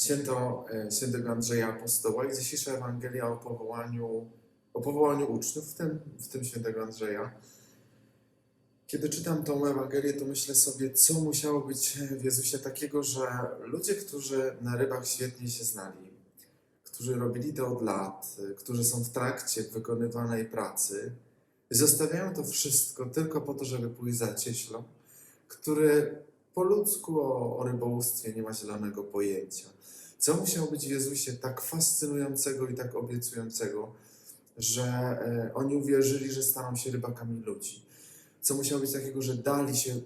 święto e, świętego Andrzeja Apostoła i dzisiejsza Ewangelia o powołaniu, o powołaniu uczniów, w tym, w tym świętego Andrzeja. Kiedy czytam tą Ewangelię, to myślę sobie, co musiało być w Jezusie takiego, że ludzie, którzy na rybach świetnie się znali, którzy robili to od lat, którzy są w trakcie wykonywanej pracy, zostawiają to wszystko tylko po to, żeby pójść za cieślą, który po ludzku o, o rybołówstwie nie ma zielonego pojęcia. Co musiało być w Jezusie tak fascynującego i tak obiecującego, że e, oni uwierzyli, że staną się rybakami ludzi? Co musiało być takiego, że dali się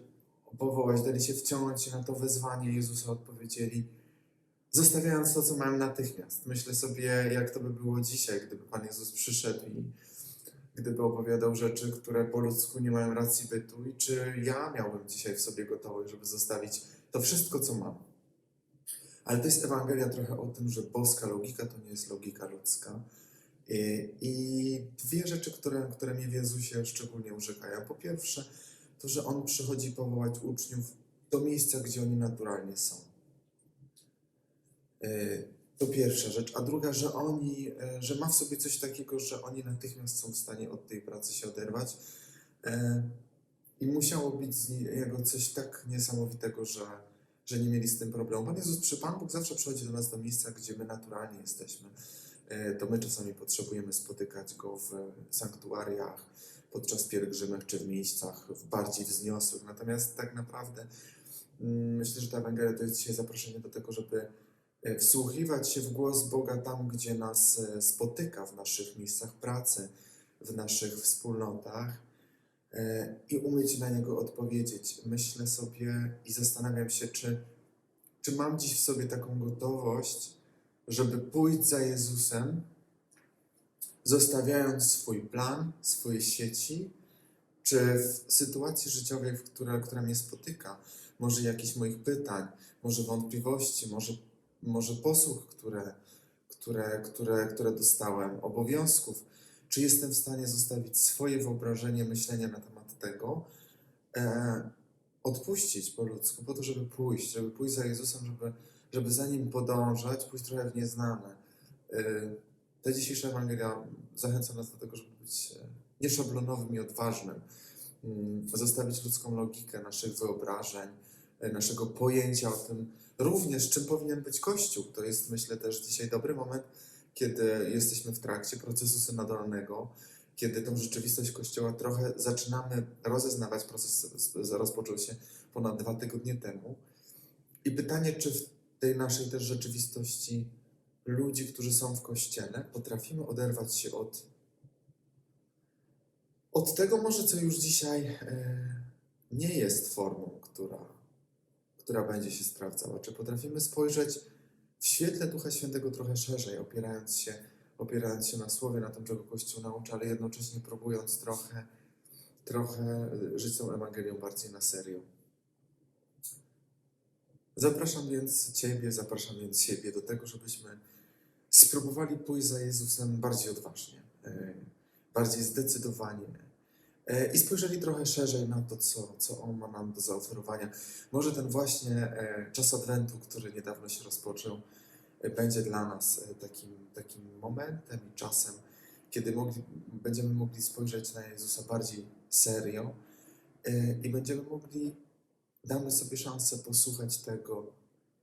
powołać, dali się wciągnąć na to wezwanie Jezusa, odpowiedzieli, zostawiając to, co mają natychmiast. Myślę sobie, jak to by było dzisiaj, gdyby Pan Jezus przyszedł i gdyby opowiadał rzeczy, które po ludzku nie mają racji bytu i czy ja miałbym dzisiaj w sobie gotowość, żeby zostawić to wszystko, co mam. Ale to jest Ewangelia trochę o tym, że boska logika to nie jest logika ludzka. I, i dwie rzeczy, które, które mnie w Jezusie szczególnie urzekają. Po pierwsze, to, że On przychodzi powołać uczniów do miejsca, gdzie oni naturalnie są. To pierwsza rzecz. A druga, że oni, e, że ma w sobie coś takiego, że oni natychmiast są w stanie od tej pracy się oderwać. E, I musiało być z niego coś tak niesamowitego, że, że nie mieli z tym problemu. Pan Jezus, przy Pan Bóg zawsze przychodzi do nas do miejsca, gdzie my naturalnie jesteśmy. E, To my czasami potrzebujemy spotykać Go w sanktuariach, podczas pielgrzymek czy w miejscach bardziej wzniosłych. Natomiast tak naprawdę mm, myślę, że ta Ewangelia to jest dzisiaj zaproszenie do tego, żeby wsłuchiwać się w głos Boga tam, gdzie nas e, spotyka, w naszych miejscach pracy, w naszych wspólnotach e, i umieć na niego odpowiedzieć. Myślę sobie i zastanawiam się, czy, czy mam dziś w sobie taką gotowość, żeby pójść za Jezusem, zostawiając swój plan, swoje sieci, czy w sytuacji życiowej, w która, która mnie spotyka, może jakichś moich pytań, może wątpliwości, może, może posłuch, które, które, które, które dostałem, obowiązków, czy jestem w stanie zostawić swoje wyobrażenie, myślenie na temat tego, e, odpuścić po ludzku, po to, żeby pójść, żeby pójść za Jezusem, żeby, żeby za Nim podążać, pójść trochę w nieznane. E, ta dzisiejsza Ewangelia zachęca nas do tego, żeby być e, nieszablonowym i odważnym, Mm, zostawić ludzką logikę naszych wyobrażeń, naszego pojęcia o tym, również czym powinien być Kościół. To jest, myślę, też dzisiaj dobry moment, kiedy jesteśmy w trakcie procesu synodalnego, kiedy tą rzeczywistość Kościoła trochę zaczynamy rozeznawać. Proces rozpoczął się ponad dwa tygodnie temu. I pytanie, czy w tej naszej też rzeczywistości ludzi, którzy są w Kościele, potrafimy oderwać się od, od tego może, co już dzisiaj e, nie jest formą, która, która będzie się sprawdzała. Czy potrafimy spojrzeć w świetle Ducha Świętego trochę szerzej, opierając się, opierając się na Słowie, na tym, czego Kościół naucza, ale jednocześnie próbując trochę, trochę e, żyć tą Ewangelią bardziej na serio. Zapraszam więc Ciebie, zapraszam więc siebie do tego, żebyśmy spróbowali pójść za Jezusem bardziej odważnie, e, bardziej zdecydowanie i spojrzeli trochę szerzej na to, co, co On ma nam do zaoferowania. Może ten właśnie e, czas Adwentu, który niedawno się rozpoczął, e, będzie dla nas e, takim, takim momentem i czasem, kiedy mogli, będziemy mogli spojrzeć na Jezusa bardziej serio e, i będziemy mogli, damy sobie szansę posłuchać tego,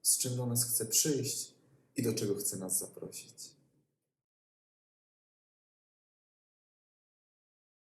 z czym do nas chce przyjść i do czego chce nas zaprosić.